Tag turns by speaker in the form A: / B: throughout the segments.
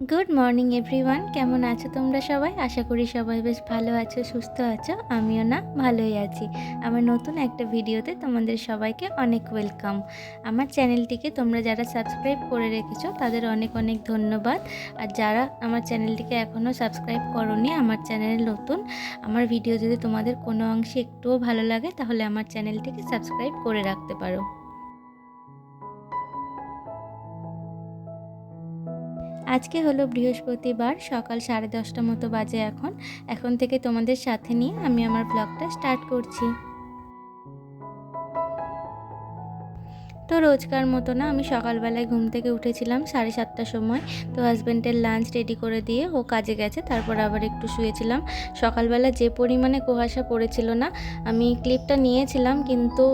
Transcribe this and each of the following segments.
A: Good morning everyone কেমন আছো তোমরা সবাই? আশা করি সবাই বেশ ভালো আছো, সুস্থ আছো। আমিও না, ভালোই আছি। আমার নতুন একটা ভিডিওতে তোমাদের সবাইকে অনেক ওয়েলকাম আমার চ্যানেলটিকে তোমরা যারা সাবস্ক্রাইব করে রেখেছো, তাদের অনেক অনেক ধন্যবাদ। আর যারা আমার চ্যানেলটিকে এখনও সাবস্ক্রাইব করনি, আমার চ্যানেল নতুন, আমার ভিডিও যদি তোমাদের কোনো অংশে একটুও ভালো লাগে, তাহলে আমার চ্যানেলটিকে সাবস্ক্রাইব করে রাখতে পারো। আজকে হলো বৃহস্পতিবার, সকাল সাড়ে দশটা মতো বাজে এখন। এখন থেকে তোমাদের সাথে নিয়ে আমি আমার ব্লগটা স্টার্ট করছি। তো রোজকার মতো না আমি সকালবেলায় ঘুম থেকে উঠেছিলাম সাড়ে সাতটার সময়। তো হাজব্যান্ডের লাঞ্চ রেডি করে দিয়ে ও কাজে গেছে, তারপর আবার একটু শুয়েছিলাম। সকালবেলা যে পরিমাণে কুয়াশা পড়েছিল না, আমি ক্লিপটা নিয়েছিলাম কিন্তু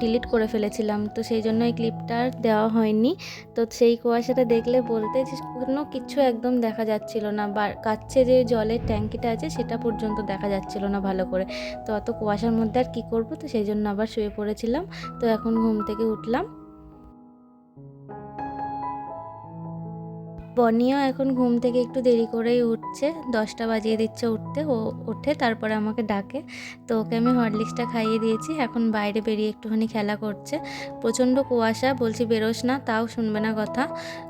A: ডিলিট করে ফেলেছিলাম। তো সেই জন্য এই ক্লিপটা দেওয়া হয়নি। তো সেই কুয়াশাটা দেখলে বলতে যে কোনো কিছু একদম দেখা যাচ্ছিল না বা কাছে যে জলের ট্যাঙ্কিটা আছে সেটা পর্যন্ত দেখা যাচ্ছিল না ভালো করে। তো অত কুয়াশার মধ্যে আর কী করব? তো সেই জন্য আবার শুয়ে পড়েছিলাম। তো এখন ঘুম থেকে উঠলাম। বনিও এখন ঘুম থেকে একটু দেরি করেই উঠছে। দশটা বাজিয়ে দিচ্ছে উঠতে। ও ওঠে, তারপরে আমাকে ডাকে। তো ওকে আমি হরলিক্সটা খাইয়ে দিয়েছি। এখন বাইরে বেরিয়ে একটুখানি খেলা করছে। প্রচণ্ড কুয়াশা, বলছি বেরোস না, তাও শুনবে না কথা।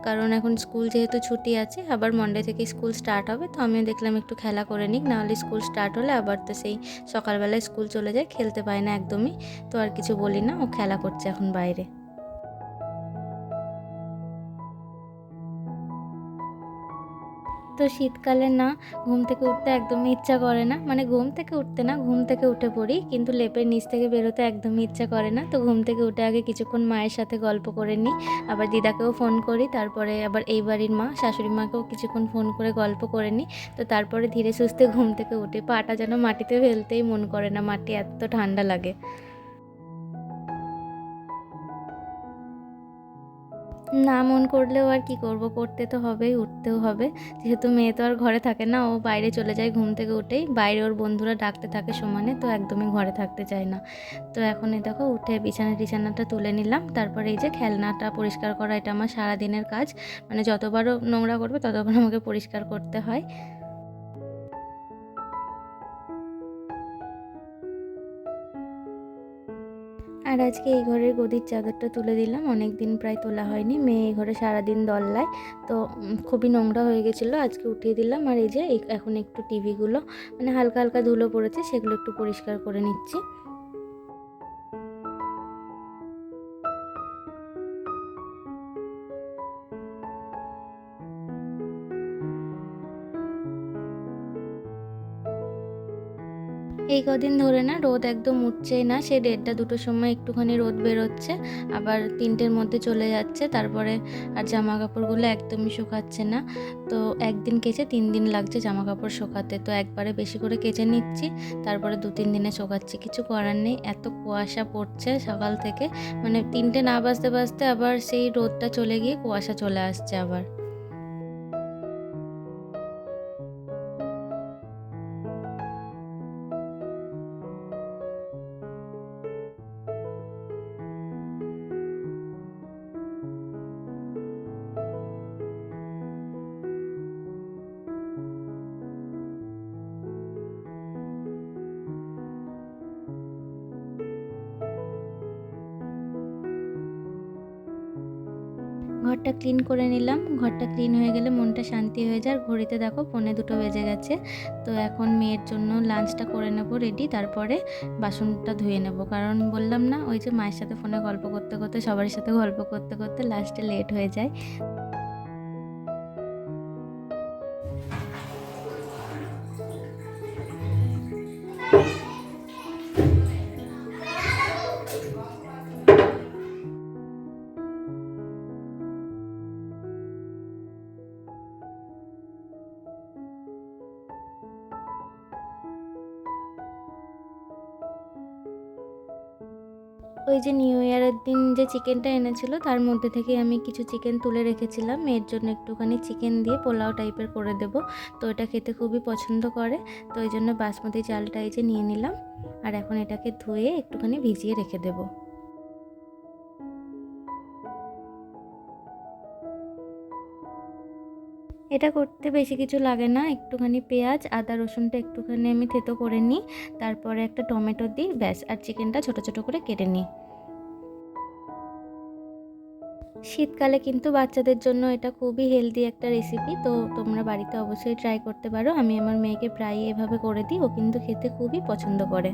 A: কারণ এখন স্কুল যেহেতু ছুটি আছে, আবার মন্ডে থেকে স্কুল স্টার্ট হবে, তো আমিও দেখলাম একটু খেলা করে নিক। নাহলে স্কুল স্টার্ট হলে আবার তো সেই সকালবেলায় স্কুল চলে যায়, খেলতে পায় না একদমই। তো আর কিছু বলি না, ও খেলা করছে এখন বাইরে। তো শীতকালে না ঘুম থেকে উঠতে একদমই ইচ্ছা করে না। মানে ঘুম থেকে উঠতে না, ঘুম থেকে উঠে পড়ি। কিন্তু লেপের নিচ থেকে বেরোতে একদমই ইচ্ছা করে না। তো ঘুম থেকে উঠে আগে কিছুক্ষণ মায়ের সাথে গল্প করে নিই। আবার দিদাকেও ফোন করি। তারপরে আবার এই বাড়ির মা, শাশুড়ি মাকেও কিছুক্ষণ ফোন করে গল্প করে নিই। তো তারপরে ধীরে সুস্থে ঘুম থেকে উঠে পাটা যেন মাটিতে ফেলতেই মন করে না। মাটি এত ঠান্ডা লাগে। না, মন করলেও আর কি করব? করতে তো হবেই, উঠতেও হবে। যেহেতু মেয়ে তো আর ঘরে থাকে না, ও বাইরে চলে যায় ঘুম থেকে উঠেই। বাইরে ওর বন্ধুরা ডাকতে থাকে সমানে, তো একদমই ঘরে থাকতে চায় না। তো এখন এই দেখো, উঠে বিছানা টিছানাটা তুলে নিলাম। তারপরে এই যে খেলনাটা পরিষ্কার করা, এটা আমার সারাদিনের কাজ। মানে যতবারও নোংরা করবে ততবার আমাকে পরিষ্কার করতে হয়। আর আজকে এই ঘরের গদির চাদরটা তুলে দিলাম। অনেক দিন প্রায় তোলা হয়নি। মেয়ে এই ঘরে সারাদিন দল্লায়। তো খুবই নোংরা হয়ে গেছিল। আজকে উঠিয়ে দিলাম। আর এই যে এখন একটু টিভিগুলো মানে হালকা হালকা ধুলো পড়েছে, সেগুলো একটু পরিষ্কার করে নিচ্ছি। এই কদিন ধরে না রোদ একদম উঠছেই না, সে দেড়টা দুটোর সময় একটুখানি রোদ বেরোচ্ছে, আবার তিনটের মধ্যে চলে যাচ্ছে, তারপরে আর জামা কাপড়গুলো একদমই শুকাচ্ছে না। তো একদিন কেচে তিন দিন লাগছে জামা কাপড় শোকাতে, তো একবারে বেশি করে কেচে নিচ্ছি, তারপরে দু তিন দিনে শোকাচ্ছি, কিছু করার নেই, এত কুয়াশা পড়ছে সকাল থেকে মানে তিনটে না বাজতে বাজতে আবার সেই রোদটা চলে গিয়ে কুয়াশা চলে আসছে আবার। ঘরটা ক্লিন করে নিলাম। ঘরটা ক্লিন হয়ে গেলে মনটা শান্তি হয়ে যায়। আর ঘড়িতে দেখো পনে দুটো বেজে গেছে। তো এখন মেয়ের জন্য লাঞ্চটা করে নেব রেডি। তারপরে বাসনটা ধুয়ে নেব। কারণ বললাম না, ওই যে মায়ের সাথে ফোনে গল্প করতে করতে সবার সাথে গল্প করতে করতে লাস্টে লেট হয়ে যায়। ওই যে নিউ ইয়ারের দিন যে চিকেনটা এনেছিল, তার মধ্যে থেকে আমি কিছু চিকেন তুলে রেখেছিলাম। মেয়ের জন্য একটুখানি চিকেন দিয়ে পোলাও টাইপের করে দেব। তো এটা খেতে খুবই পছন্দ করে। তো ওই জন্য বাসমতি চালটা এই যে নিয়ে নিলাম। আর এখন এটাকে ধুয়ে একটুখানি ভিজিয়ে রেখে দেবো। এটা করতে বেশি কিছু লাগে না, একটুখানি পেঁয়াজ, আদা, রসুনটা একটুখানি আমি থেতো করে নিই, তারপরে একটা টমেটো দিই, ব্যাস, আর চিকেনটা ছোটো ছোটো করে কেটে নিই। শীতকালে কিন্তু বাচ্চাদের জন্য এটা খুবই হেলদি একটা রেসিপি তো তোমরা বাড়িতে অবশ্যই ট্রাই করতে পারো। আমি আমার মেয়েকে প্রায় এভাবে করে দিই, ও কিন্তু খেতে খুবই পছন্দ করে।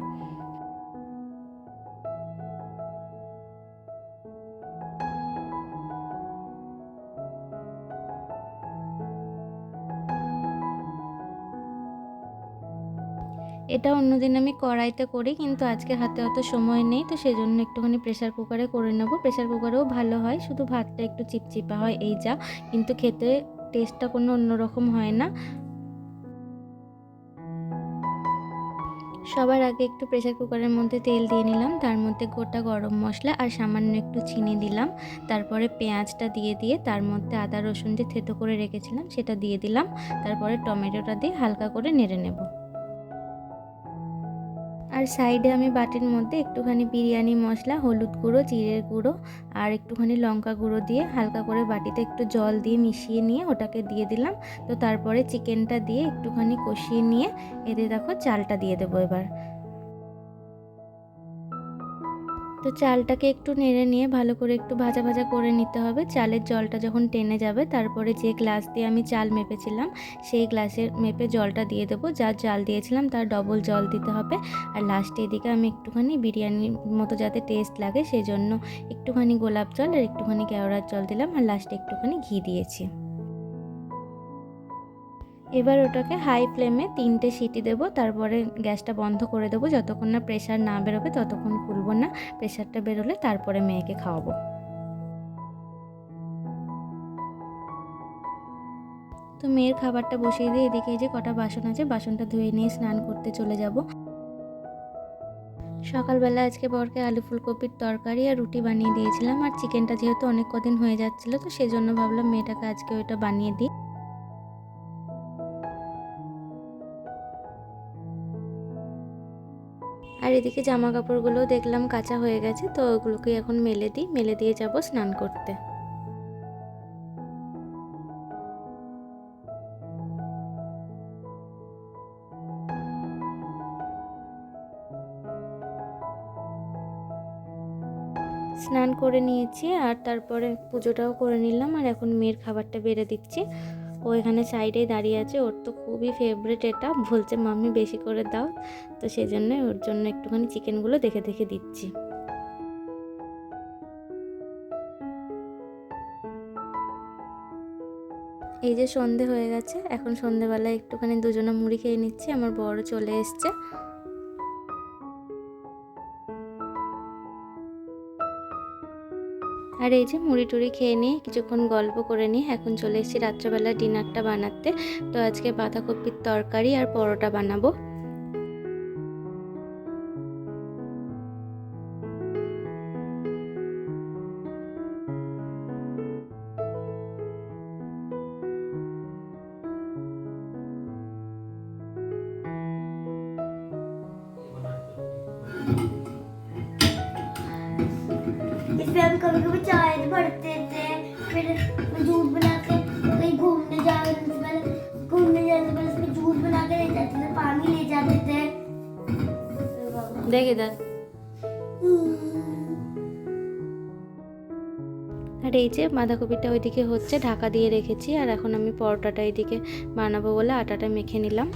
A: এটা অন্যদিন আমি কড়াইতে করি, কিন্তু আজকে হাতে অত সময় নেই, তো সেই জন্য একটুখানি প্রেশার কুকারে করে নেব। প্রেশার কুকারেও ভালো হয়, শুধু ভাতটা একটু চিপচিপা হয়, এই যা। কিন্তু খেতে টেস্টটা কোনো অন্যরকম হয় না। সবার আগে একটু প্রেশার কুকারের মধ্যে তেল দিয়ে নিলাম, তার মধ্যে গোটা গরম মশলা আর সামান্য একটু চিনি দিলাম। তারপরে পেঁয়াজটা দিয়ে দিয়ে তার মধ্যে আদা রসুন যে থেতো করে রেখেছিলাম, সেটা দিয়ে দিলাম। তারপরে টমেটোটা দিয়ে হালকা করে নেড়ে নেব। আর সাইডে আমি বাটির মধ্যে একটুখানি বিরিয়ানি মশলা, হলুদ গুঁড়ো, জিরের গুঁড়ো আর একটুখানি লঙ্কা গুঁড়ো দিয়ে হালকা করে বাটিতে একটু জল দিয়ে মিশিয়ে নিয়ে ওটাকে দিয়ে দিলাম। তো তারপরে চিকেনটা দিয়ে একটুখানি কষিয়ে নিয়ে এতে দেখো চালটা দিয়ে দেবো এবার। তো চালটাকে একটু নেড়ে নিয়ে ভালো করে একটু ভাজা ভাজা করে নিতে হবে। চালের জলটা যখন টেনে যাবে, তারপরে যে গ্লাস দিয়ে আমি চাল মেপেছিলাম, সেই গ্লাসের মেপে জলটা দিয়ে দেবো। যার জাল দিয়েছিলাম, তার ডবল জল দিতে হবে। আর লাস্টে এদিকে আমি একটুখানি বিরিয়ানির মতো যাতে টেস্ট লাগে সেই জন্য একটুখানি গোলাপ জল আর একটুখানি কেওড়ার জল দিলাম। আর লাস্টে একটুখানি ঘি দিয়েছি। এবার ওটাকে হাই ফ্লেমে তিনটে সিটি দেবো, তারপরে গ্যাসটা বন্ধ করে দেবো। যতক্ষণ না প্রেশার না বেরোবে, ততক্ষণ খুলবো না। প্রেশারটা বেরোলে তারপরে মেয়েকে খাওয়াবো। তো মেয়ের খাবারটা বসিয়ে দিয়ে এদিকে যে কটা বাসন আছে, বাসনটা ধুয়ে নিয়ে স্নান করতে চলে যাব। সকালবেলা আজকে বরকে আলু ফুলকপির তরকারি আর রুটি বানিয়ে দিয়েছিলাম। আর চিকেনটা যেহেতু অনেক কদিন হয়ে যাচ্ছিল, তো সেজন্য ভাবলাম মেয়েটাকে আজকে ওইটা বানিয়ে দিই। আর এদিকে জামা কাপড়গুলোও দেখলাম কাঁচা হয়ে গেছে, তো ওগুলোকে এখন মেলে দিই। মেলে দিয়ে যাব স্নান করতে। স্নান করে নিয়েছি আর তারপরে পুজোটাও করে নিলাম আর এখন মেয়ের খাবারটা বেড়ে দিচ্ছি। ও এখানে সাইডেই দাঁড়িয়ে আছে। ওর তো খুবই ফেভারিট এটা। বলছে, মাম্মি, বেশি করে দাও। তো সেই জন্য ওর জন্য একটুখানি চিকেনগুলো দেখে দেখে দিচ্ছি। এই যে সন্ধে হয়ে গেছে। এখন সন্ধেবেলায় একটুখানি দুজনে মুড়ি খেয়ে নিচ্ছি। আমার বড় চলে এসছে। আর এই যে মুড়ি টুড়ি খেয়ে নিয়ে কিছুক্ষণ গল্প করে নিয়ে এখন চলে এসেছি রাত্রেবেলা ডিনারটা বানাতে। তো আজকে বাঁধাকপির তরকারি আর পরোটা বানাবো।
B: इसमें हम कभी कभी चाय भरते थे फिर दूध बना के कहीं घूमने जाने से पहले घूमने जाने से पहले इसमें दूध बना के ले जाते थे पानी ले जाते थे
A: দেখে দেখ আর এই যে বাঁধাকপিটা ওইদিকে হচ্ছে ঢাকা দিয়ে রেখেছি আর এখন আমি পরোটাটা এইদিকে বানাবো বলে আটাটা মেখে নিলাম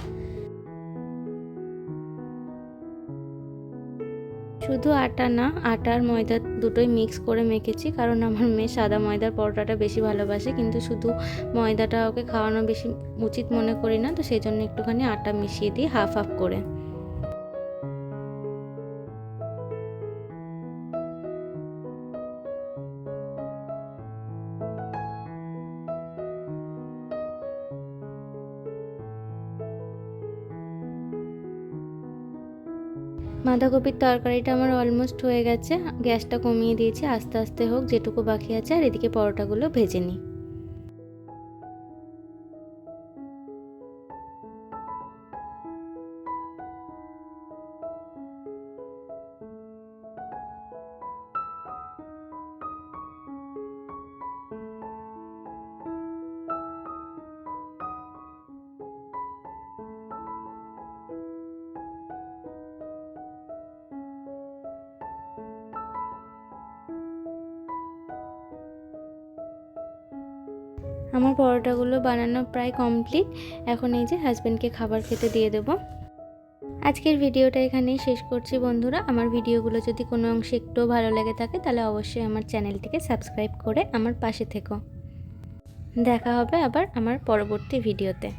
A: শুধু আটা না, আটার ময়দা দুটোই মিক্স করে মেখেছি। কারণ আমার মেয়ে সাদা ময়দার পরোটাটা বেশি ভালোবাসে, কিন্তু শুধু ময়দাটা ওকে খাওয়ানো বেশি উচিত মনে করি না। তো সেই জন্য একটুখানি আটা মিশিয়ে দিই হাফ হাফ করে। বাঁধাকপির তরকারিটা আমার অলমোস্ট হয়ে গেছে। গ্যাসটা কমিয়ে দিয়েছি, আস্তে আস্তে হোক, যেটুকু বাকি আছে, আর এদিকে পরোটাগুলো ভেজে নিই। আমার পরোটাগুলো বানানো প্রায় কমপ্লিট। এখন এই যে হাজব্যান্ডকে খাবার খেতে দিয়ে দেবো। আজকের ভিডিওটা এখানেই শেষ করছি বন্ধুরা। আমার ভিডিওগুলো যদি কোনো অংশে একটুও ভালো লেগে থাকে, তাহলে অবশ্যই আমার চ্যানেলটিকে সাবস্ক্রাইব করে আমার পাশে থেকো। দেখা হবে আবার আমার পরবর্তী ভিডিওতে।